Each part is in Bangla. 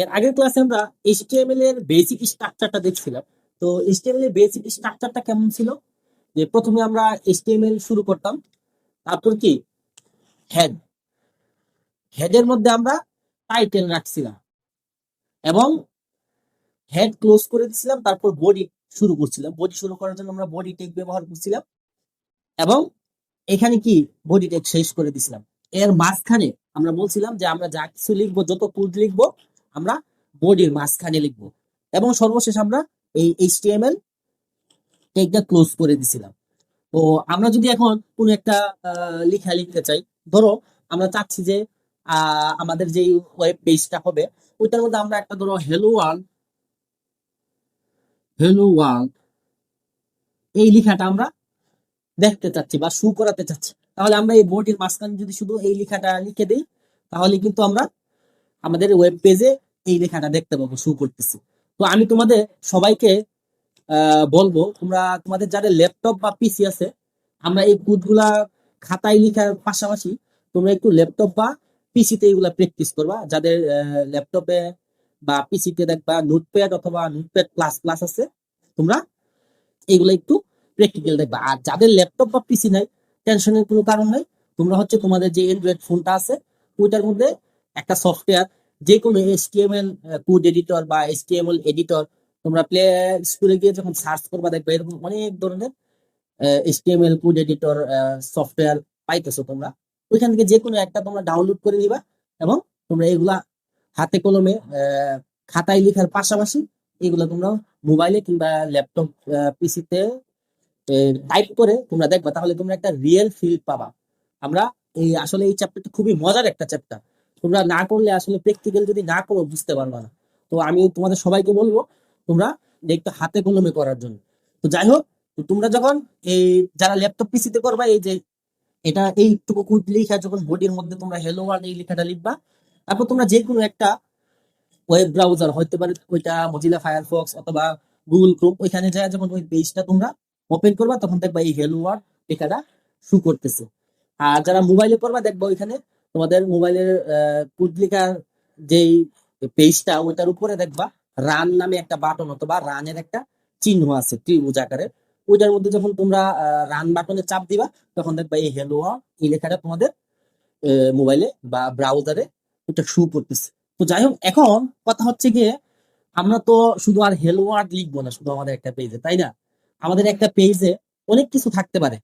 এর আগের ক্লাসে আমরা এইচটিএমএল এর বেসিক স্ট্রাকচারটা দেখছিলাম। তো এইচটিএমএল এর বেসিক স্ট্রাকচারটা কেমন ছিল? যে প্রথমে আমরা এইচটিএমএল শুরু করতাম। তারপর কি? হেড হেডের মধ্যে আমরা টাইটেল রাখছিলাম এবং হেড ক্লোজ করে দিছিলাম, তারপর বডি শুরু করছিলাম। বডি শুরু করার জন্য আমরা বডি টেক ব্যবহার করছিলাম এবং এখানে কি? বডি টেক শেষ করে দিছিলাম। এর মাঝখানে আমরা বলছিলাম যে আমরা যা কিছু লিখব, যত কোড লিখব আমরা বডির মাঝখানে লিখব। এবং সর্বশেষ আমরা এই এইচটিএমএল টেকটা ক্লোজ করে দিছিলাম। তো আমরা যদি এখন কোনো একটা লেখা লিখতে চাই, ধরো আমরা চাচ্ছি যে আমাদের যে ওয়েব পেজটা হবে, ওইটার মধ্যে আমরা একটা ধরো হ্যালো ওয়ার্ল্ড হ্যালো ওয়ার্ল্ড এই লেখাটা আমরা দেখতে চাচ্ছি বা শু করাতে চাচ্ছি। তাহলে আমরা এই বোর্ডের মাঝখানে যদি শুধু এই লেখাটা লিখে দিই, তাহলে কিন্তু আমরা আমাদের ওয়েব পেজে এই লেখাটা দেখতে পাবো শু করতেছি। তো আমি তোমাদের সবাইকে বলব, তোমরা, তোমাদের যাদের ল্যাপটপ বা পিসি আছে, আমরা এই কোডগুলা খাতায় লেখার পাশাপাশি তোমরা একটু ল্যাপটপ বা পিসিতে এগুলা প্র্যাকটিস করবা। যাদের ল্যাপটপে বা পিসিতে দেখবা নোটপ্যাড অথবা নোটপ্যাড প্লাস প্লাস আছে, তোমরা এগুলো একটু প্র্যাকটিক্যাল দেখবা। আর যাদের ল্যাপটপ বা পিসি নাই টেনশনের কোনো কারণ নাই, তোমরা হচ্ছে তোমাদের যে অ্যান্ড্রয়েড ফোনটা আছে, ওইটার মধ্যে একটা সফটওয়্যার যে কোনো এইচটিএমএল কোড এডিটর বা এইচটিএমএল এডিটর তোমরা প্লে স্টোরে গিয়ে যখন সার্চ করবা, দেখবে এরকম অনেক ধরনের এইচটিএমএল কোড এডিটর সফটওয়্যার পাইতেছো তোমরা। ওইখান থেকে যে কোনো একটা তোমরা ডাউনলোড করে নিবা এবং তোমরা এগুলা হাতে কলমে খাতায় লেখার পাশাপাশি এগুলো তোমরা মোবাইলে কিংবা ল্যাপটপ পিসিতে টাইপ করে তোমরা দেখবা, তাহলে তোমরা একটা রিয়েল ফিল পাবা। আমরা এই, আসলে এই চ্যাপ্টারটা খুবই মজার একটা চ্যাপ্টার তোমরা না করলে আসলে প্র্যাকটিক্যাল যদি না করো, বুঝতে পারবা না। তো আমি তোমাদের সবাইকে বলব, তোমরা একটু হাতে কলমে করার জন্য। তো যাই হোক তোমরা যখন এই যারা ল্যাপটপ পিসিতে করবা, এই যে এটা এইটুকু কোড লেখা, যখন বডির মধ্যে তোমরা হেলো ওয়ার্ল্ড এই লেখাটা লিখবা, তারপর তোমরা যে কোনো একটা ওয়েব ব্রাউজার হতে পারে ওইটা মজিলা ফায়ারফক্স অথবা গুগল ক্রোম ওইখানে যায় যখন ওই পেজটা তোমরা ওপেন করবা, তখন দেখবা এই হেলো ওয়ার্ড লেখাটা শু করতেছে। আর যারা মোবাইলে করবা, দেখবা ওইখানে তোমাদের মোবাইলের কোড লেখার যেই পেজটা ওইটার উপরে দেখবা রান নামে একটা বাটন অথবা রানের একটা চিহ্ন আছে, ত্রিভুজ আকারে ওইটার মধ্যে যখন তোমরা রান বাটনে চাপ দিবা, তখন দেখবা এই হেলো এই লেখাটা তোমাদের মোবাইলে বা ব্রাউজারে ওটা শু করতেছে। তো যাই হোক, এখন কথা হচ্ছে গিয়ে, আমরা তো শুধু আর হেলো ওয়ার্ড লিখব না, শুধু আমাদের একটা পেজে তাই না? আমাদের একটা পেজে অনেক কিছু থাকতে পারে।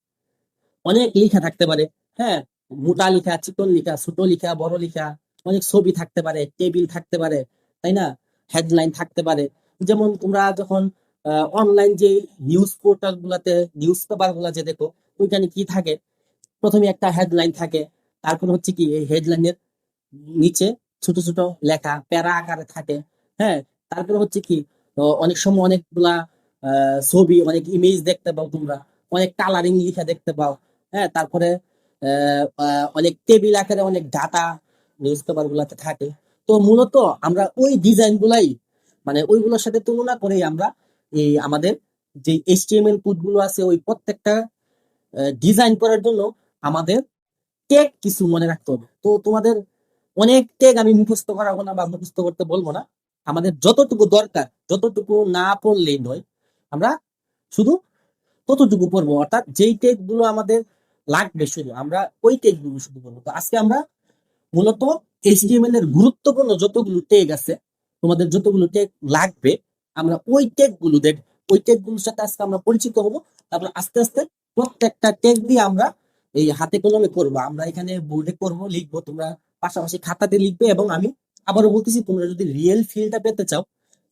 অনেক লেখা থাকতে পারে হ্যাঁ? মোটা লেখা চিকন লিখা, ছোট লিখা, বড় লিখা, অনেক ছবি থাকতে পারে, টেবিল থাকতে পারে, তাই না? হেডলাইন থাকতে পারে। যেমন তোমরা যখন অনলাইন যে নিউজ পোর্টাল গুলাতে নিউজ পেপারগুলা যে দেখো, ওইখানে কি থাকে? প্রথমে একটা হেডলাইন থাকে, তারপর হচ্ছে কি, এই হেডলাইনের নিচে ছোট ছোট লেখা, প্যারা আকারে থাকে হ্যাঁ? তারপরে হচ্ছে কি অনেক সময় অনেকগুলা ছবি, অনেক ইমেজ দেখতে পাও তোমরা, অনেক কালারিং লিখা দেখতে পাও হ্যাঁ? তারপরে অনেক টেবিল আকারে অনেক ডাটা নিউজ পেপার গুলাতে থাকে। তো মূলত আমরা ওই ডিজাইন গুলাই মানে ওইগুলোর সাথে তুলনা করে আমরা এই আমাদের যে এইচটিএমএল কোডগুলো আছে, ওই প্রত্যেকটা ডিজাইন করার জন্য আমাদের টেক কিছু মনে রাখতে হবে। তো তোমাদের অনেক টেক আমি মুখস্থ করাবো না বা মুখস্থ করতে বলব না। আমাদের যতটুকু দরকার, যতটুকু না পড়লেই নয়, আমরা শুধু ততটুকু পড়ব। অর্থাৎ যেই টেকগুলো আমাদের লাগবে শুধু, আমরা ওই টেকগুলো শুধু পড়ব তো আজকে আমরা মূলত এইচটিএমএল এর গুরুত্বপূর্ণ যতগুলো টেক আছে, তোমাদের যতগুলো টেক লাগবে, আমরা ওই টেকগুলো দেখ ওই টেকগুলোর সাথে আজকে আমরা পরিচিত হব। তারপর আস্তে আস্তে প্রত্যেকটা টেক দিয়ে আমরা এই হাতে কলমে করব। আমরা এখানে বোর্ডে করব, লিখব, তোমরা পাশাপাশি খাতাতে লিখবে এবং আমি আবারও বলতেছি, তোমরা যদি রিয়েল ফিলটা পেতে চাও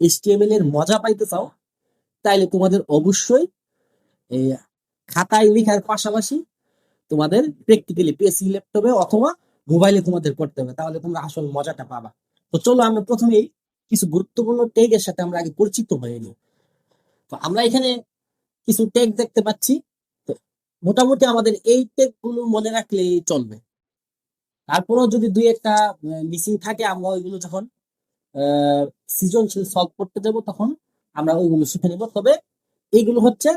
এইচটিএমএল এর মজা পাইতে চাও, তাইলে তোমাদের অবশ্যই খাতায় লেখার পাশাপাশি তোমাদের প্র্যাকটিক্যালি পিএসসি ল্যাপটপে অথবা মোবাইলে তোমাদের করতে হবে, তাহলে তোমরা আসল মজাটা পাবা। তো চলো আমরা প্রথমেই কিছু গুরুত্বপূর্ণ টেগের সাথে আমরা আগে পরিচিত হয়ে নিই। তো আমরা এখানে কিছু টেগ দেখতে পাচ্ছি। মোটামুটি আমাদের এই টেগগুলো মনে রাখলেই চলবে। তারপরেও যদি দুই একটা মিসিং থাকে, আমরা ওইগুলো যখন সৃজনশীল সলভ করতে যাব তখন আমরা ওইগুলো শিখে নেব। তবে এইগুলো হচ্ছে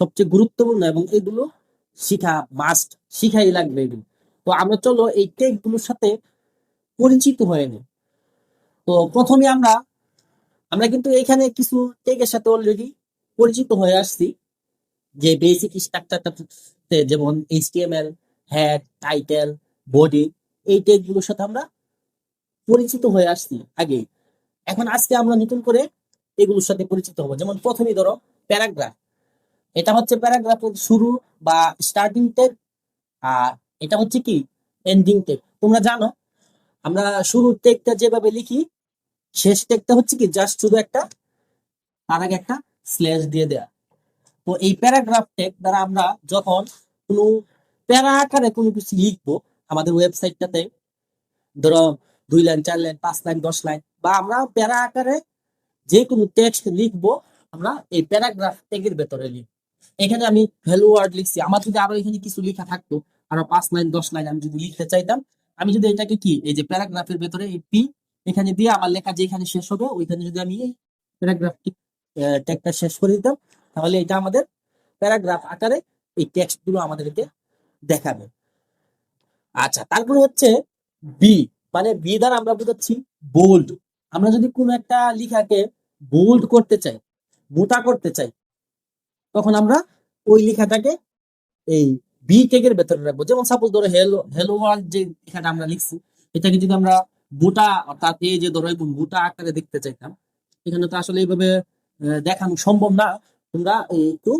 সবচেয়ে গুরুত্বপূর্ণ এবং এগুলো শিখা মাস্ট শিখাই লাগবে এগুলো। তো আমরা চলো এই টেকগুলোর সাথে পরিচিত হয়ে নিই। তো প্রথমে আমরা আমরা কিন্তু এখানে কিছু টেকের সাথে অলরেডি পরিচিত হয়ে আসছি। যে বেসিক স্ট্রাকচারটা যেমন এইচটিএমএল হ্যাড টাইটেল বডি এই টেকগুলোর সাথে আমরা পরিচিত হয়ে আসছি আগে। এখন আজকে আমরা নতুন করে এগুলোর সাথে পরিচিত হব। যেমন প্রথমেই ধরো প্যারাগ্রাফ এটা হচ্ছে প্যারাগ্রাফের শুরু বা স্টার্টিং টেক, আর এটা হচ্ছে কি? Ending tag. তোমরা জানো, আমরা শুরুর টেকটা যেভাবে লিখি, শেষ টেকটা হচ্ছে কি জাস্ট শুধু একটা, তার আগে একটা স্ল্যাশ দিয়ে দেয়া। তো এই প্যারাগ্রাফ টেক দ্বারা আমরা যখন কোনো প্যারা আকারে কোনো কিছু লিখব আমাদের ওয়েবসাইটটাতে, ধরো দুই লাইন, চার লাইন, পাঁচ লাইন, দশ লাইন, বা আমরা প্যারা আকারে যে কোনো টেক্সট লিখব, আমরা এই প্যারাগ্রাফ টেকের ভেতরে লিখব। এখানে আমি ভ্যালু ওয়ার্ড লিখছি। আমার যদি আরও এখানে কিছু লেখা থাকতো, আরও পাঁচ লাইন, দশ লাইন আমি যদি লিখতে চাইতাম, আমি যদি এটাকে কি, এই যে প্যারাগ্রাফের ভেতরে এই পি এখানে দিয়ে আমার লেখা যেখানে শেষ হবে, ওইখানে যদি আমি এই প্যারাগ্রাফটি টেক্সটটা শেষ করে দিতাম, তাহলে এটা আমাদের প্যারাগ্রাফ আকারে এই টেক্সটগুলো আমাদেরকে দেখাবে। আচ্ছা তারপরে হচ্ছে বি মানে বি দ্বারা আমরা বোঝাচ্ছি বোল্ড আমরা যদি কোনো একটা লেখাকে বোল্ড করতে চাই, মোটা করতে চাই তখন আমরা ওই লেখাটাকে এই বি টেকের ভেতরে রাখব। যেমন সাপোজ ধরো হেলো হেলো ওয়ার্ল্ড যে লেখাটা আমরা লিখছি, এটাকে যদি আমরা মোটা অর্থাৎ এই যে ধরো এরকম মোটা আকারে দেখতে চাইতাম, এখানে তো আসলে এইভাবে দেখানো সম্ভব না। তোমরা একটু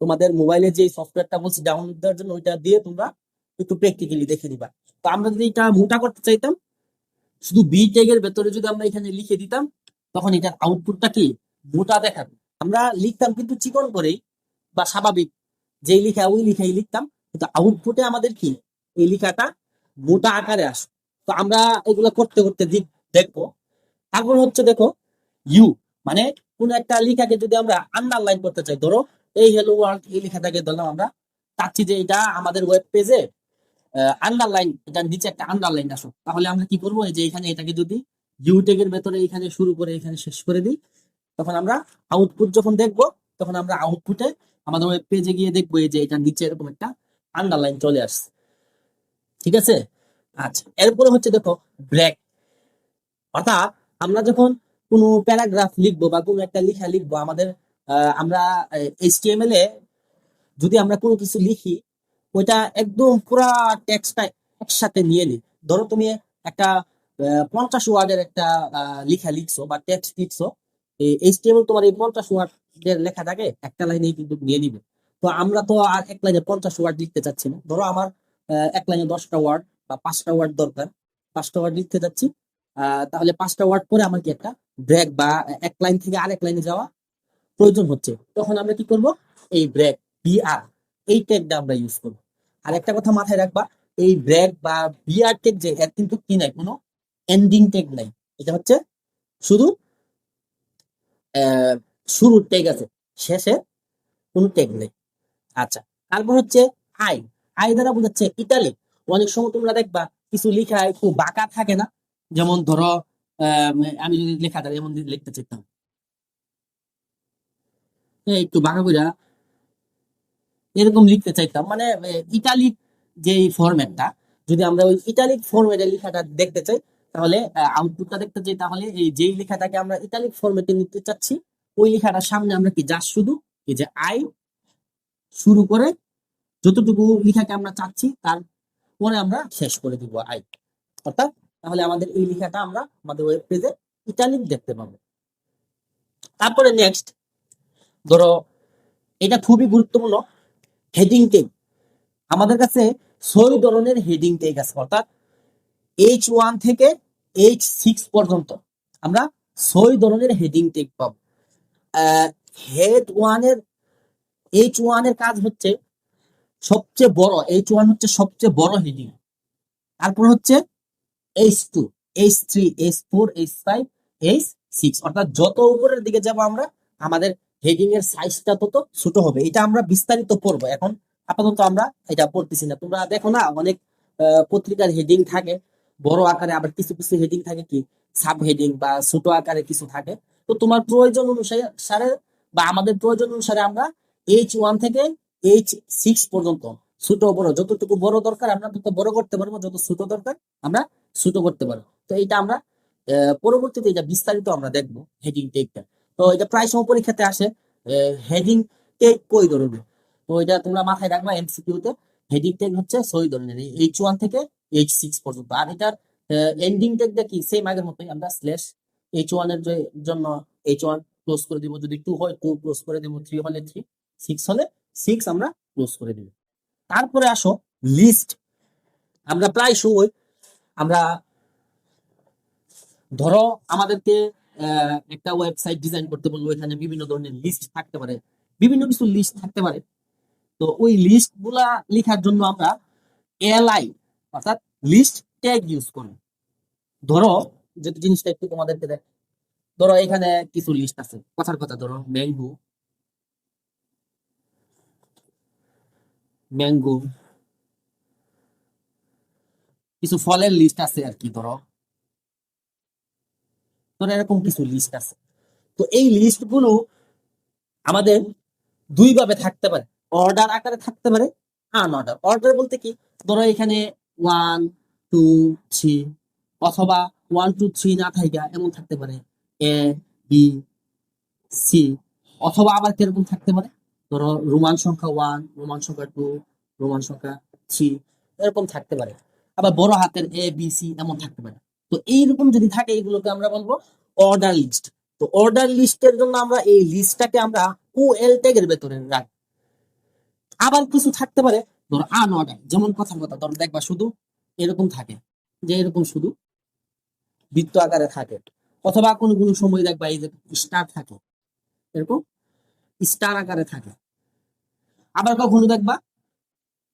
তোমাদের মোবাইলে যে সফটওয়্যারটা বলছি ডাউনলোড দেওয়ার জন্য ওইটা দিয়ে তোমরা একটু প্র্যাকটিক্যালি দেখে নিবা। তো আমরা যদি এটা মোটা করতে চাইতাম, শুধু বি ট্যাগের ভেতরে যদি আমরা এখানে লিখে দিতাম, তখন এটার আউটপুটটা কি? মোটা দেখাবে। আমরা লিখতাম কিন্তু চিকন করেই বা স্বাভাবিক। যেই লিখা ওই লিখাই লিখতাম। কিন্তু আউটপুটে আমাদের কি? এই লিখাটা মোটা আকারে আসে। তো আমরা এগুলো করতে করতে দেখব। তারপর হচ্ছে দেখো ইউ মানে কোন একটা লেখাকে যদি আমরা আন্ডারলাইন করতে চাই, ধরো এই হেলো ওয়ার্ল্ড এই লেখাটাকে ধরলাম আমরা। চাচ্ছি যে এটা আমাদের ওয়েব পেজে আন্ডারলাইন এটার নিচে একটা আন্ডারলাইন আসো তাহলে আমরা কি করব? যে এখানে এটাকে যদি ইউ ভেতরে এখানে শুরু করে এখানে শেষ করে দিই। তখন আমরা আউটপুট যখন দেখব, তখন আমরা আউটপুটে আমাদের ওয়েব পেজে গিয়ে দেখব এই যে এটা নিচে এরকম একটা আন্ডারলাইন চলে আসছে। ঠিক আছে? আচ্ছা এরপরে হচ্ছে দেখো ব্রেক অর্থাৎ আমরা যখন কোনো প্যারাগ্রাফ লিখব বা কোনো একটা লেখা লিখব, আমাদের আমরা এইচটিএমএল এ যদি আমরা কোনো কিছু লিখি, ওইটা একদম পুরা টেক্সটটা একসাথে নিয়ে নি। ধরো তুমি একটা পঞ্চাশ ওয়ার্ডের একটা লেখা লিখছো বা টেক্সট লিখছো এইচটিএমএল তোমার এই পঞ্চাশ ওয়ার্ডের লেখাটাকে একটা লাইনেই কিন্তু নিয়ে নিবে তো আমরা তো আর এক লাইনে পঞ্চাশ ওয়ার্ড লিখতে চাচ্ছি না। ধরো আমার এক লাইনে দশটা ওয়ার্ড বা পাঁচটা ওয়ার্ড দরকার। পাঁচটা ওয়ার্ড লিখতে আহ, তাহলে পাঁচটা ওয়ার্ড পরে আমার কি একটা ব্রেক বা এক লাইন থেকে আরেক লাইনে যাওয়া প্রয়োজন হচ্ছে। তখন আমরা কি করব? এই ব্রেক বিআর এই ট্যাগটা আমরা ইউজ করব। আর একটা কথা মাথায় রাখবা এই ব্রেক বা বিআর ট্যাগ যে এর কিন্তু কি নাই? কোনো এন্ডিং ট্যাগ নাই। এটা হচ্ছে শুধু শুরুর ট্যাগ আছে। শেষে কোনো ট্যাগ নেই। আচ্ছা তারপর হচ্ছে আই। আই দ্বারা বোঝাচ্ছে ইটালি অনেক সময় তোমরা দেখবা, কিছু লেখা একটু বাঁকা থাকে না? যেমন ধরো আমি যদি লেখাটা যেমন লিখতে চাইতাম। একটু বাঁকা কইরা এরকম লিখতে চাইতাম। মানে ইটালিক যে ফরম্যাটটা যদি আমরা ওই ইটালিক ফরম্যাটে লেখাটা দেখতে চাই তাহলে আউটপুটটা দেখতে চাই তাহলে, এই যেই লেখাটাকে আমরা ইটালিক ফরম্যাটে নিতে চাচ্ছি, ওই লেখাটার সামনে আমরা কি জাস্ট শুধু, এই যে আই শুরু করে যতটুকু লেখাকে আমরা চাচ্ছি, তার পরে আমরা শেষ করে দিব আই অর্থাৎ, তাহলে আমাদের এই লেখাটা আমরা আমাদের ওয়েব পেজে ইটালিক দেখতে পাবো। তারপরে নেক্সট ধরো, এটা খুবই গুরুত্বপূর্ণ হেডিং টেগ আমাদের কাছে ছয় ধরনের হেডিং টেগ আছে, অর্থাৎ এইচ ওয়ান থেকে এইচ সিক্স পর্যন্ত আমরা ছয় ধরনের হেডিং টেগ পাবো। হেড ওয়ানের এইচ ওয়ানের কাজ হচ্ছে সবচেয়ে বড় এইচ ওয়ান হচ্ছে সবচেয়ে বড় হেডিং তারপর হচ্ছে H two H three H four H five H six অর্থাৎ যত উপরের দিকে যাব আমরা, আমাদের হেডিং এর সাইজটা তত ছোট হবে। এটা আমরা বিস্তারিত পড়ব। এখন আপাতত আমরা এটা পড়তেছি না। তোমরা দেখো না, অনেক পত্রিকার হেডিং থাকে। বড় আকারে আবার কিছু কিছু হেডিং থাকে কি? সাব হেডিং বা ছোট আকারে কিছু থাকে। তো তোমার প্রয়োজন অনুসারে বা আমাদের প্রয়োজন অনুসারে আমরা এইচ ওয়ান থেকে এইচ সিক্স পর্যন্ত ছোট বড়, যতটুকু বড় দরকার আমরা তত বড় করতে পারব, যত ছোট দরকার আমরা ছোট করতে পারব। তো এইটা আমরা পরবর্তীতে এটা বিস্তারিত আমরা দেখব হেডিং টেকটা তো এটা প্রায় সময় পরীক্ষাতে আসে হেডিং টেক কই ধরনের তো এটা তোমরা মাথায় রাখবা এমসিকিউ তে। হেডিং টেক হচ্ছে ছয় ধরনের এইচ ওয়ান থেকে এইচ সিক্স পর্যন্ত। আর এটার এন্ডিং টেকটা কি সেম আগের মতোই, আমরা স্ল্যাশ এইচ ওয়ানের জন্য এইচ ওয়ান ক্লোজ করে দিব। যদি টু হয় টু ক্লোজ করে দিব থ্রি হলে থ্রি সিক্স হলে সিক্স আমরা ক্লোজ করে দিব। তারপরে আসো লিস্ট আমরা প্রায় সময়, আমরা ধরো আমাদেরকে একটা ওয়েবসাইট ডিজাইন করতে বলব, এখানে বিভিন্ন ধরনের লিস্ট থাকতে পারে। বিভিন্ন কিছু লিস্ট থাকতে পারে। তো ওই লিস্টগুলা লেখার জন্য আমরা এলআই অর্থাৎ লিস্ট ট্যাগ ইউজ করি। ধরো যে জিনিসটা একটু তোমাদেরকে দেখ, ধরো এখানে কিছু লিস্ট আছে। কথার কথা ধরো ম্যাঙ্গো ম্যাঙ্গো কিছু ফলের লিস্ট আছে আর কি, ধরো। ধরো এরকম কিছু লিস্ট আছে। তো এই লিস্টগুলো আমাদের দুই ভাবে থাকতে পারে। অর্ডার আকারে থাকতে পারে? আন অর্ডার অর্ডার বলতে কি? ধরো এখানে ওয়ান টু থ্রি অথবা ওয়ান টু থ্রি না থাকা এমন থাকতে পারে। এ বি সি অথবা আবার কীরকম থাকতে পারে? ধরো রোমান সংখ্যা ওয়ান রোমান সংখ্যা টু রোমান সংখ্যা থ্রি এরকম থাকতে পারে। আবার বড় হাতের এ বি সি এমন থাকতে পারে। তো এইরকম যদি থাকে এগুলোকে আমরা বলব অর্ডার লিস্ট তো অর্ডার লিস্টের জন্য আমরা এই লিস্টটাকে আমরা ও এল ট্যাগের ভেতরে রাখি আবার কিছু থাকতে পারে, ধরো আন অর্ডার যেমন কথার কথা ধরো দেখবা শুধু এরকম থাকে, যে এরকম শুধু বৃত্ত আকারে থাকে, অথবা কোনো কোনো সময় দেখবা এই যে স্টার থাকে, এরকম স্টার আকারে থাকে। আবার কখনো দেখবা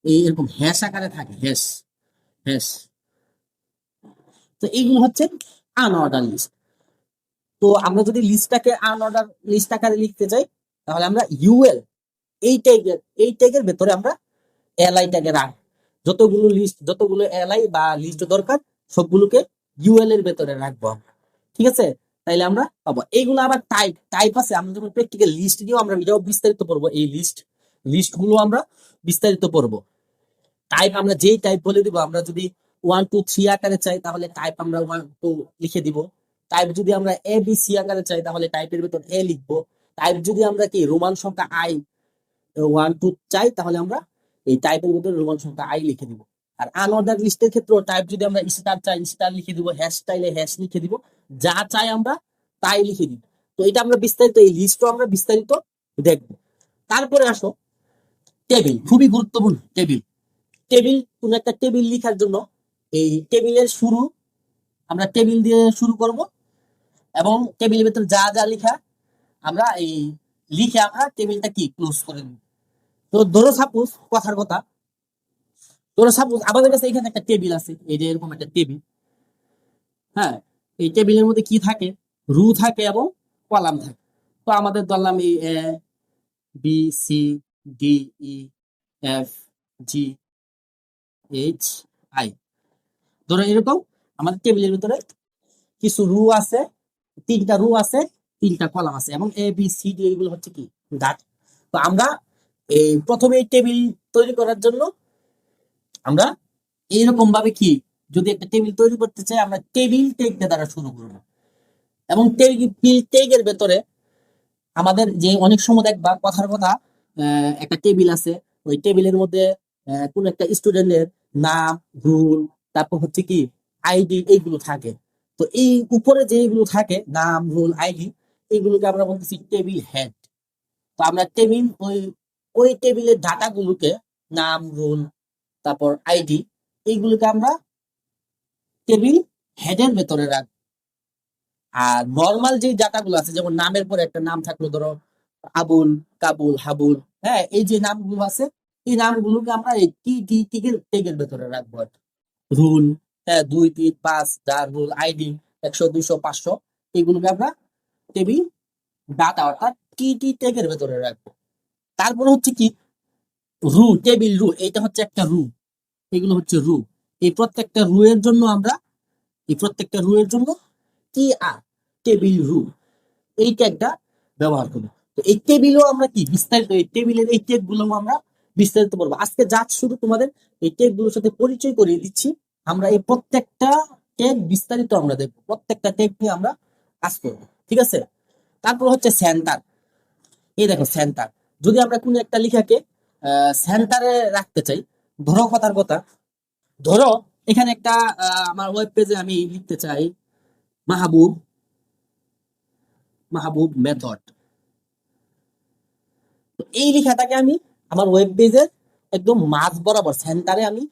এই এরকম হ্যাশ আকারে থাকে হ্যাশ হ্যাশ তো এইগুলো হচ্ছে আনঅর্ডার লিস্ট তো আমরা যদি লিস্টটাকে আনঅর্ডার লিস্ট আকারে লিখতে চাই, তাহলে আমরা ইউএল এই ট্যাগের এই ট্যাগের ভেতরে আমরা এলআই ট্যাগে রাখ যতগুলো লিস্ট যতগুলো এলআই বা লিস্ট দরকার, সবগুলোকে ইউএল এর ভেতরে রাখব আমরা। ঠিক আছে? তাইলে আমরা পাবো। এইগুলো আবার টাইপ টাইপ আছে। আমরা যখন প্র্যাকটিক্যাল লিস্ট নিয়েও আমরা এটাও বিস্তারিত পড়ব এই লিস্ট লিস্টগুলো আমরা বিস্তারিত পড়ব। টাইপ আমরা যেই টাইপ বলে দিব, আমরা যদি ওয়ান টু থ্রি আকারে চাই, তাহলে টাইপ আমরা ওয়ান টু লিখে দিব। টাইপ যদি আমরা এ বি সি আকারে চাই, তাহলে টাইপের ভেতর এ লিখব। টাইপ যদি আমরা কি, রোমান সংখ্যা আই ওয়ান টু চাই, তাহলে আমরা এই টাইপের মধ্যে রোমান সংখ্যা আই লিখে দিব। আর আনঅর্ডার লিস্টের ক্ষেত্রে টাইপ যদি আমরা স্টার চাই স্টার লিখে দিব হ্যাশ স্টাইলে হ্যাশ লিখে দিব, যা চাই আমরা তাই লিখে দিব তো এটা আমরা বিস্তারিত, এই লিস্টও আমরা বিস্তারিত দেখব। তারপরে আসো টেবিল খুবই গুরুত্বপূর্ণ টেবিল টেবিল কোন একটা টেবিল লেখার জন্য এই টেবিলের শুরু, আমরা টেবিল দিয়ে শুরু করব, এবং টেবিলের ভিতরে যা যা লিখা, আমরা এই লিখে আমরা টেবিলটা কি ক্লোজ করে দিব তো ধরো সাপোজ কথার কথা। ধরো সাপোজ আমাদের কাছে এখানে একটা টেবিল আছে, এই যে এরকম একটা টেবিল হ্যাঁ এই টেবিলের মধ্যে কি থাকে? রু থাকে এবং কলাম থাকে। তো আমাদের ধরলাম এই A B C D E F G H I ধরো এরকম, আমাদের টেবিলের ভিতরে কিছু রু আছে, তিনটা রু আছে, তিনটা কলাম আছে। এবং এ বি সি ডি এগুলো হচ্ছে কি? ডাট তো আমরা এই প্রথমে টেবিল তৈরি করার জন্য আমরা এইরকম ভাবে কি, যদি একটা টেবিল তৈরি করতে চাই, আমরা টেবিল টেকটা দ্বারা শুরু করব। এবং টেবিল টেকের ভেতরে আমাদের যে অনেক সময় দেখবা কথার কথা একটা টেবিল আছে, ওই টেবিলের মধ্যে কোন একটা স্টুডেন্টের নাম, রুল, তারপর হচ্ছে কি, আইডি এইগুলো থাকে। তো এই উপরে যেগুলো থাকে, নাম, রুল, আইডি, এইগুলোকে আমরা বলতেছি টেবিল হেড। তো আমরা টেবিল ওই ওই টেবিলের ডাটা গুলোকে নাম রুল তারপর আইডি এইগুলোকে আমরা টেবিল হেডের ভেতরে রাখব আর নর্মাল যে ডাটাগুলো আছে, যেমন নামের পরে একটা নাম থাকল, ধরো আবুল, কাবুল, হাবুল হ্যাঁ এই যে নামগুলো আছে, এই নামগুলোকে আমরা এই টি টি টিকের টেগের ভেতরে রাখব আর। রুল হ্যাঁ দুই, তিন, পাঁচ চার রুল আইডি একশো, দুইশো, পাঁচশো, এইগুলোকে আমরা টেবিল ডাটা অর্থাৎ টি টি টেগের ভেতরে রাখব তারপরে হচ্ছে কি? রু, টেবিল রু এটা হচ্ছে একটা রু। এগুলো হচ্ছে রু। এই প্রত্যেকটা রু এর জন্য আমরা, এই প্রত্যেকটা রু এর জন্য টি আর, টেবিল রু এই ট্যাগটা ব্যবহার করি তো এই টেবিলও আমরা কি? বিস্তারিত, এই টেবিলের এই ট্যাগগুলো আমরা বিস্তারিত করব। আজকে যা শুধু তোমাদের এই ট্যাগগুলোর সাথে পরিচয় করিয়ে দিচ্ছি। আমরা এই প্রত্যেকটা ট্যাগ বিস্তারিত আমরা দেখব। প্রত্যেকটা ট্যাগ নিয়ে আমরা কাজ করব। ঠিক আছে? তারপর হচ্ছে সেন্টার। এই দেখো সেন্টার। যদি আমরা কোনো একটা লেখাকে সেন্টারে রাখতে চাই, ধরো কথার কথা, ধরো এখানে একটা আমার ওয়েব পেজে আমি লিখতে চাই, মাহবুব মাহবুব মেথড এই লেখাটাকে আমি আমার ওয়েব পেজের একদম মাঝ বরাবর সেন্টারে আমি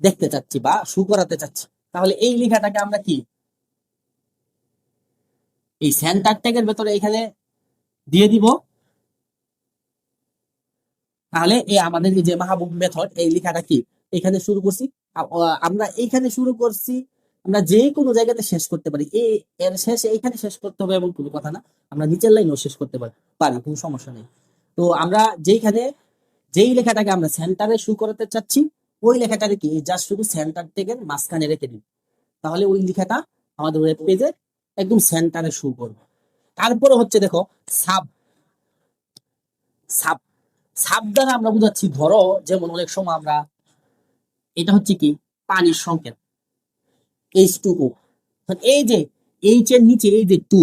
দেখতে চাচ্ছি বা শু করাতে চাচ্ছি। তাহলে এই লেখাটাকে আমরা কি? এই সেন্টার ট্যাগের ভেতরে এখানে দিয়ে দিব। তাহলে এই আমাদের যে মাহবুব মেথড এই লেখাটা কি? এখানে শুরু করছি। আমরা এইখানে শুরু করছি। আমরা যে কোনো জায়গাতে শেষ করতে পারি। এই এর শেষ এইখানে শেষ করতে হবে এমন কোনো কথা না। আমরা নিচের লাইনেও শেষ করতে পারি পারি, কোনো সমস্যা নেই। তো আমরা যেইখানে, যেই লেখাটাকে আমরা সেন্টারে শুরু করাতে চাচ্ছি, ওই লেখাটাকে কি? জাস্ট শুধু সেন্টার থেকে মাঝখানে রেখে দিই তাহলে ওই লেখাটা আমাদের ওয়েব পেজে একদম সেন্টারে শুরু করবে। তারপরে হচ্ছে দেখো সাব সাব সাব দ্বারা আমরা বুঝাচ্ছি, ধরো যেমন অনেক সময় আমরা, এটা হচ্ছে কি? পানির সংকেত। এইচ টু ও এই যে এইচ এর নিচে এই যে টু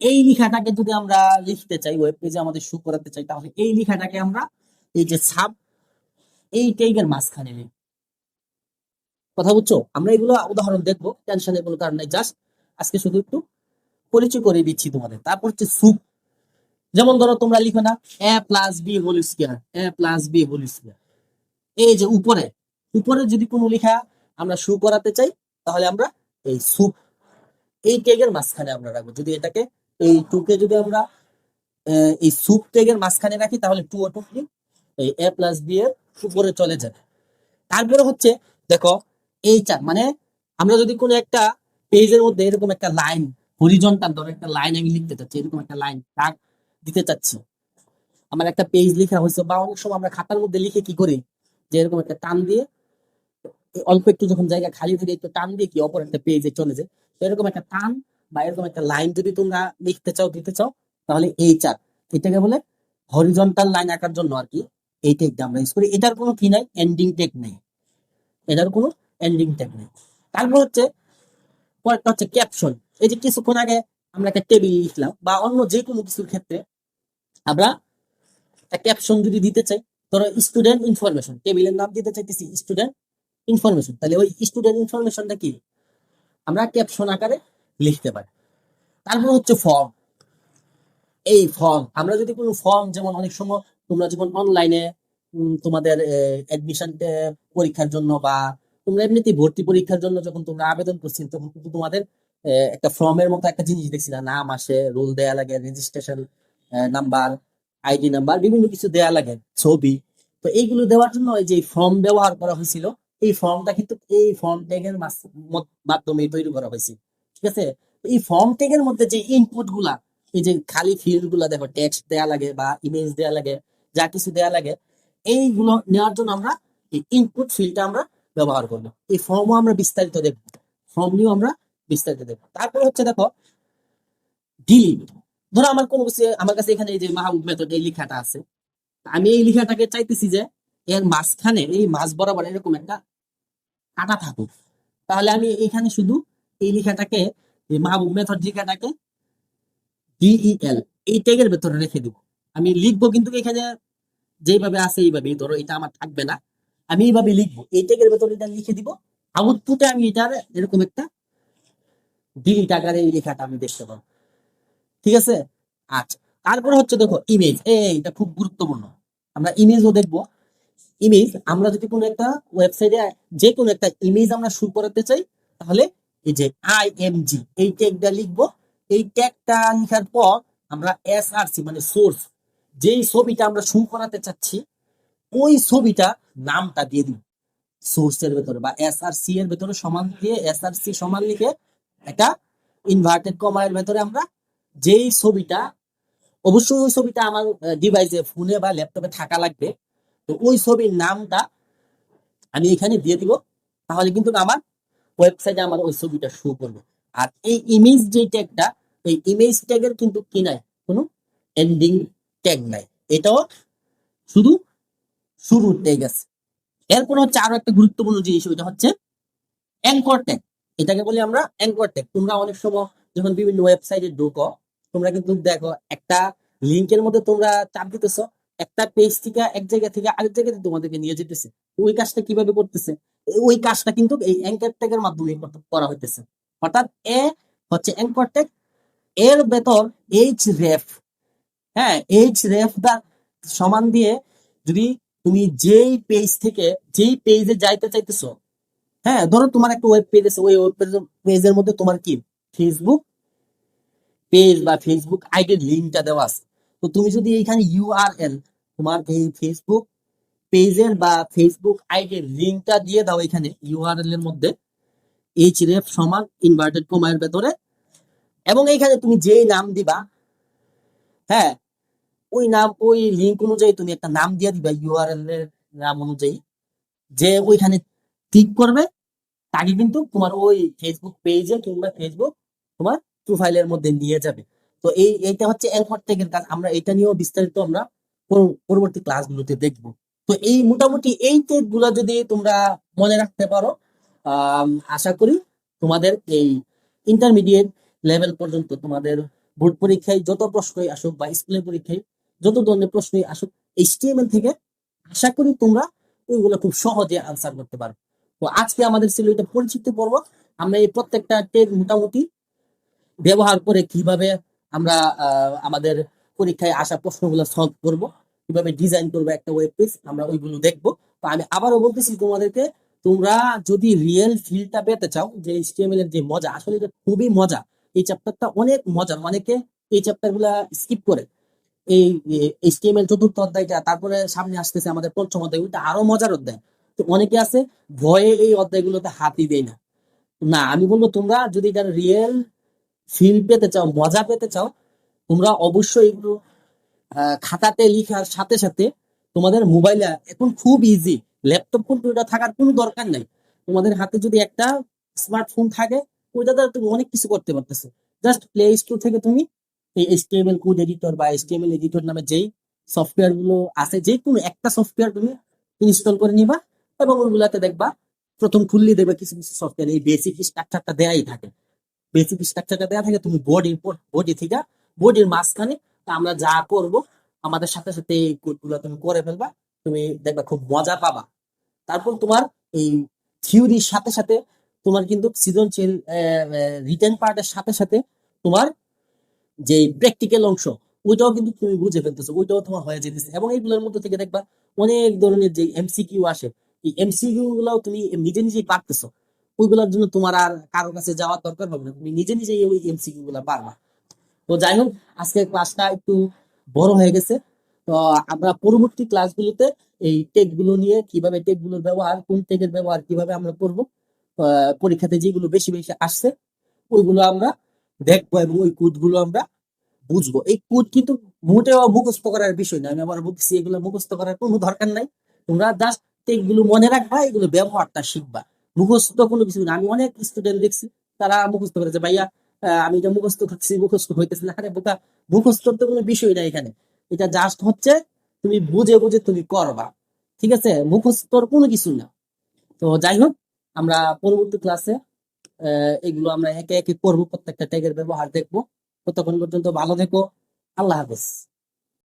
এই লেখাটাকে যদি আমরা লিখতে চাই ওয়েব পেজে আমাদের শু করাতে চাই, তাহলে এই লিখাটাকে আমরা এই যে সাব এই ট্যাগের মাঝখানে নিই। কথা বুঝছ? আমরা এগুলো উদাহরণ দেখব টেনশনের কোনো কারণ নাই জাস্ট আজকে শুধু একটু পরিচয় করে দিচ্ছি তোমাদের। তারপর হচ্ছে সুপ যেমন ধরো তোমরা লিখো না A plus B whole square A plus B whole square এই যে উপরে উপরে যদি কোনো লেখা আমরা শু করাতে চাই, তাহলে আমরা এই সুপ এই ট্যাগের মাঝখানে আমরা রাখব। যদি এটাকে এই টুকে যদি আমরা এই সুপ ট্যাগের মাঝখানে রাখি, তাহলে টু অটোমেটিক এই এ প্লাস বি এর উপরে চলে যাবে। তারপরে হচ্ছে, দেখো, এই চার মানে আমরা যদি কোনো একটা পেজের মধ্যে এরকম একটা লাইন হরিজন্টাল ধরো একটা লাইন আমি লিখতে চাচ্ছি, এরকম একটা লাইন দিতে চাচ্ছি। আমার একটা পেজ লেখা হয়েছে, বা অনেক সময় আমরা খাতার মধ্যে লিখে কি করি? যে এরকম একটা টান দিয়ে, অল্প একটু যখন জায়গা খালি থাকে, একটু টান দিয়ে কি অপর একটা পেজে চলে যায়। এরকম একটা টান বা এরকম একটা লাইন যদি তোমরা লিখতে চাও, দিতে চাও, তাহলে এই চার। এটাকে বলে হরিজন্টাল লাইন আঁকার জন্য আর কি, এই টেকটা আমরা ইউজ করি। এটার কোনো কি নাই? এন্ডিং টেক নেই। এটার কোনো এন্ডিং টেক নেই। তারপর হচ্ছে, পরেরটা হচ্ছে ক্যাপশন এই যে কিছুক্ষণ আগে আমরা একটা টেবিল লিখলাম, বা অন্য যে কোনো কিছুর ক্ষেত্রে আমরা ক্যাপশন যদি দিতে চাই, ধরো স্টুডেন্ট ইনফরমেশন টেবিলের নাম দিতে চাইতেছি স্টুডেন্ট ইনফরমেশন তাহলে ওই স্টুডেন্ট ইনফরমেশনটা কি? আমরা ক্যাপশন আকারে লিখতে পারি। তারপর হচ্ছে ফর্ম এই ফর্ম আমরা যদি কোনো ফর্ম যেমন অনেক সময় তোমরা যখন অনলাইনে তোমাদের অ্যাডমিশন পরীক্ষার জন্য বা তোমরা এমনিতেই ভর্তি পরীক্ষার জন্য যখন তোমরা আবেদন করছিল তখন কিন্তু তোমাদের একটা ফর্মের মতো একটা জিনিস দেখছি না, নাম আসে রোল দেয়া লাগে রেজিস্ট্রেশন নাম্বার আইডি নাম্বার বিভিন্ন কিছু দেয়া লাগে, ছবি। তো এইগুলো দেওয়ার জন্য যে ফর্ম ব্যবহার করা হয়েছিল, এই ফর্মটা কিন্তু এই ফর্ম ট্যাগের মাধ্যমে তৈরি করা হয়েছে। ঠিক আছে? এই ফর্ম ট্যাগের মধ্যে যে ইনপুটগুলা, এই যে খালি ফিল্ডগুলা দেখো টেক্সট দেয়া লাগে বা ইমেজ দেয়া লাগে, যা কিছু দেয়া লাগে, এইগুলো নেওয়ার জন্য আমরা এই ইনপুট ফিল্ডটা আমরা ব্যবহার করব। এই ফর্মও আমরা বিস্তারিত দেখব। ফর্ম নিয়েও আমরা বিস্তারিত দেখব। তারপর হচ্ছে দেখো ডিলিট ধরো আমার কোনো কিছু, আমার কাছে এখানে এই যে মাহবুব মেথড এই লেখাটা আছে। আমি এই লেখাটাকে চাইতেছি যে এর মাঝখানে, এই মাঝ বরাবর এরকম একটা কাটা থাকুক। তাহলে আমি এখানে শুধু এই লেখাটাকে, এই মাহবুব মেথড লেখাটাকে ডিইএল এই ট্যাগের ভেতরে রেখে দিব। আমি লিখব কিন্তু এখানে যেভাবে আছে এইভাবে ধরো এটা আমার থাকবে না। আমি এইভাবে লিখব। এই ট্যাগের ভেতরে এটা লিখে দিব। আউটপুটে আমি এটার এরকম একটা ডিলিট আকারে এই লেখাটা আমি দেখতে পাবো। ঠিক আছে? আচ্ছা তারপরে হচ্ছে দেখো ইমেজ এটা খুব গুরুত্বপূর্ণ। আমরা ইমেজও দেখব। ইমেজ আমরা যদি কোনো একটা ওয়েবসাইটে যে কোনো একটা ইমেজ আমরা শুরু করাতে চাই, তাহলে এই যে আই এম জি এই ট্যাগটা লিখব। এই ট্যাগটা লেখার পর আমরা এস আর সি মানে সোর্স যেই ছবিটা আমরা শুরু করাতে চাচ্ছি, ওই ছবিটা নামটা দিয়ে দিব। সোর্সের ভেতরে বা এস আর সি এর ভেতরে সমান দিয়ে এস আর সি সমান লিখে একটা ইনভার্টেড কমার ভেতরে আমরা যেই ছবিটা, অবশ্যই ওই ছবিটা আমার ডিভাইসে ফোনে বা ল্যাপটপে থাকা লাগবে। তো ওই ছবির নামটা আমি এখানে দিয়ে দিব। তাহলে কিন্তু আমার ওয়েবসাইটে আমার ওই ছবিটা শো করবে। আর এই ইমেজ যে ট্যাগটা এই ইমেজ ট্যাগের কিন্তু কি নাই? কোনো এন্ডিং ট্যাগ নাই। এটাও শুধু শুরুর ট্যাগ আছে। এরপর হচ্ছে আরও একটা গুরুত্বপূর্ণ জিনিস, ওইটা হচ্ছে অ্যাঙ্কর ট্যাগ এটাকে বলি আমরা অ্যাঙ্কর ট্যাগ তোমরা অনেক সময় যখন বিভিন্ন ওয়েবসাইটে ঢুকো তোমরা কিন্তু দেখো, একটা লিংকের মধ্যে তোমরা চাপ দিতেছো, একটা পেজ থেকে এক জায়গা থেকে আরেক জায়গাতে তোমাদেরকে নিয়ে যেতেছে। ওই কাজটা কীভাবে করতেছে? ওই কাজটা কিন্তু এই অ্যাঙ্কর ট্যাগের মাধ্যমে করা হইতেছে। অর্থাৎ এ হচ্ছে অ্যাঙ্কর ট্যাগ এর ভেতর এইচ রেফ হ্যাঁ এইচ রেফ দা সমান দিয়ে যদি তুমি যেই পেজ থেকে যেই পেজে যাইতে চাইতেছো হ্যাঁ ধরো তোমার একটা ওয়েব পেজ আছে, ওই ওয়েব পেজের মধ্যে তোমার কি? ফেসবুক পেজ বা ফেসবুক আইডির লিঙ্কটা দেওয়া আছে। তো তুমি যদি এইখানে ইউআরএল তোমার এই ফেসবুক পেজের বা ফেসবুক আইডির লিঙ্কটা দিয়ে দাও এখানে ইউআরএল এর মধ্যে এইচ রেফ সমান ইনভার্টেড কমায়ের ভেতরে। এবং এইখানে তুমি যেই নাম দিবা হ্যাঁ ওই নাম, ওই লিঙ্ক অনুযায়ী তুমি একটা নাম দিয়ে দিবা ইউআরএল এর নাম অনুযায়ী। যে ওইখানে ক্লিক করবে, তাকে কিন্তু তোমার ওই ফেসবুক পেজে কিংবা ফেসবুক তোমার প্রোফাইলের মধ্যে নিয়ে যাবে। তো এই, এইটা হচ্ছে অ্যাঙ্কর ট্যাগের কাজ। আমরা এটা নিয়েও বিস্তারিত আমরা পর- পরবর্তী ক্লাসগুলোতে দেখব। তো এই মোটামুটি এই ট্যাগগুলা যদি তোমরা মনে রাখতে পারো আশা করি তোমাদের এই ইন্টারমিডিয়েট লেভেল পর্যন্ত তোমাদের বোর্ড পরীক্ষায় যত প্রশ্নই আসুক বা স্কুলের পরীক্ষায় যত ধরনের প্রশ্নই আসুক এইচটিএমএল থেকে আশা করি তোমরা ওইগুলো খুব সহজে আনসার করতে পারো। তো আজকে আমাদের ছিল এটা পরিচিত পর্ব। আমরা এই প্রত্যেকটা টেক মোটামুটি ব্যবহার করে কীভাবে আমরা আমাদের পরীক্ষায় আসা প্রশ্নগুলো সলভ করব, কীভাবে ডিজাইন করব একটা ওয়েব পেজ আমরা ওইগুলো দেখব। তো আমি আবারও বলতেছি তোমাদেরকে, তোমরা যদি রিয়েল ফিলটা পেতে চাও, যে এইচটিএমএল এর যে মজা, আসলে এটা খুবই মজা। এই চ্যাপ্টারটা অনেক মজার, অনেকে এই চ্যাপ্টারগুলা স্কিপ করে। এই এইচটিএমএল চতুর্থ অধ্যায়টা, তারপরে সামনে আসতেছে আমাদের পঞ্চম অধ্যায়, ওইটা আরও মজার অধ্যায়। তো অনেকে আছে, ভয়ে এই অধ্যায়গুলোতে হাতই দেয় না। না, আমি বলব তোমরা যদি এটার রিয়েল ফিল পেতে চাও, মজা পেতে চাও, তোমরা অবশ্যই এগুলো খাতাতে লিখার সাথে সাথে তোমাদের মোবাইলে এখন খুব ইজি ল্যাপটপ কম্পিউটার থাকার কোনো দরকার নাই। তোমাদের হাতে যদি একটা স্মার্টফোন থাকে, ওইটা দ্বারা তুমি অনেক কিছু করতে পারতেছো। জাস্ট প্লে স্টোর থেকে তুমি এই এইচটিএমএল কোড এডিটর বা এইচটিএমএল এডিটর নামে যেই সফটওয়্যারগুলো আছে যে কোনো একটা সফটওয়্যার তুমি ইনস্টল করে নিবা এবং ওইগুলাতে দেখবা, প্রথম খুললে দেখবে কিছু কিছু সফটওয়্যার এই বেসিক স্ট্রাকচারটা দেয়াই থাকে। বেসিক স্ট্রাকচারটা দেয়া থাকে, তুমি বডির বডি থেকে বডির মাঝখানে আমরা যা করব, আমাদের সাথে সাথে এই কোডগুলো তুমি করে ফেলবা, তুমি দেখবা খুব মজা পাবা। তারপর তোমার এই থিওরির সাথে সাথে তোমার কিন্তু সৃজনশীল রিটেন পার্টের সাথে সাথে তোমার যে প্র্যাকটিক্যাল অংশ, ওইটাও কিন্তু তুমি বুঝে ফেলতেছো, ওইটাও তোমার হয়ে যেতেছে। এবং এইগুলোর মধ্যে থেকে দেখবা অনেক ধরনের যে এমসিকিউ আসে, এই এমসিকিউ গুলাও তুমি নিজে নিজেই পারতেছো। ওইগুলোর জন্য তোমার আর কারও কাছে যাওয়ার দরকার হবে না। তুমি নিজে নিজেই ওই এমসিকিউ গুলা পারবা তো যাই হোক, আজকের ক্লাসটা একটু বড় হয়ে গেছে। তো আমরা পরবর্তী ক্লাসগুলোতে এই টেকগুলো নিয়ে কীভাবে টেকগুলোর ব্যবহার, কোন টেকের ব্যবহার কীভাবে আমরা করব পরীক্ষাতে যেগুলো বেশি বেশি আসছে, ওইগুলো আমরা দেখব এবং ওই কোডগুলো আমরা বুঝব। এই কোড কিন্তু মোটেও মুখস্থ করার বিষয় না। আমি আবার বলছি এগুলো মুখস্থ করার কোনো দরকার নাই। তোমরা জাস্ট এগুলো মনে রাখবা, এগুলো ব্যবহারটা শিখবা। মুখস্থ কোনো কিছু না। আমি অনেক স্টুডেন্ট দেখছি, তারা মুখস্থ করেছে ভাইয়া আমি এটা মুখস্থ করছি মুখস্থ হইতেছে না। আরে বোকা মুখস্থ তো কোনো বিষয় না এখানে। এটা জাস্ট হচ্ছে তুমি বুঝে বুঝে তুমি করবা, ঠিক আছে? মুখস্থর কোনো কিছু না। তো যাই হোক, আমরা পরবর্তী ক্লাসে এগুলো আমরা একে একে করব, প্রত্যেকটা ট্যাগের ব্যবহার দেখব। ততক্ষণ পর্যন্ত ভালো থেকো। আল্লাহ হাফেজ।